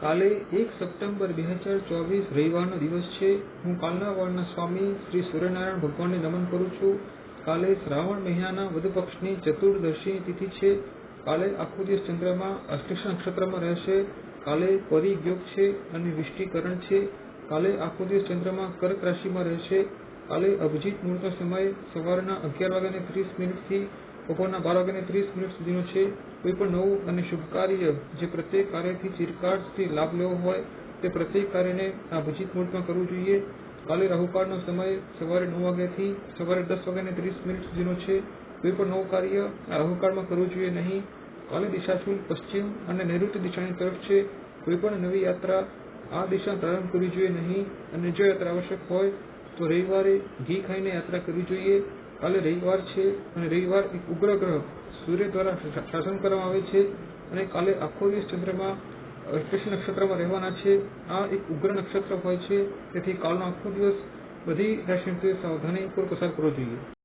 કાલે એક સપ્ટેમ્બર બે હજાર ચોવીસ રવિવારનો દિવસ છે. હું કાલના વાળના સ્વામી શ્રી સૂર્યનારાયણ ભગવાનને નમન કરું છું. કાલે શ્રાવણ મહિનાના વધુપક્ષની ચતુર્દશી તિથિ છે. કાલે આખો દિવસ ચંદ્રમાં અષ્ટેશ નક્ષત્રમાં રહેશે. કાલે પરિયોગ છે અને વિષ્ટિકરણ છે. કાલે આખો દિવસ ચંદ્રમાં કર્ક રાશિમાં રહેશે. કાલે અભિજીત મુહૂર્તનો સમય સવારના અગિયાર વાગ્યાને ત્રીસ મિનિટથી બપોરના બાર વાગ્યાને ત્રીસ મિનિટ સુધીનો છે, કોઈ પણ નવું અને શુભ કાર્ય જે પ્રત્યેક કાર્યથી ચિરકાળથી લાભ લેવો હોય, તે પ્રત્યેક કાર્યને આ અભિજીત મુહૂર્તમાં કરવું જોઈએ. કાલે રાહુકાળનો સમય સવારે નવ વાગ્યાથી સવારે દસ વાગ્યાને ત્રીસ મિનિટ સુધીનો છે. કોઈ પણ નવું કાર્ય આ રાહુકાળમાં કરવું જોઈએ નહીં. કાલે દિશાશુલ પશ્ચિમ અને નૈઋત્ય દિશાની તરફ છે. કોઈ પણ નવી યાત્રા આ દિશા પ્રારંભ કરવી જોઈએ નહીં. અને જો યાત્રા આવશ્યક હોય, તો રવિવારે ઘી ખાઈને યાત્રા કરવી જોઈએ. કાલે રવિવાર છે અને રવિવાર એક ઉગ્ર ગ્રહ સૂર્ય દ્વારા શાસન કરવામાં આવે છે અને કાલે આખો દિવસ ચંદ્રમાં કૃષ્ણ નક્ષત્રમાં રહેવાના છે. આ એક ઉગ્ર નક્ષત્ર હોય છે. તેથી કાલનો આખો દિવસ બધી સાવધાની સાવધાનીપૂર્વક પસાર કરવો જોઈએ.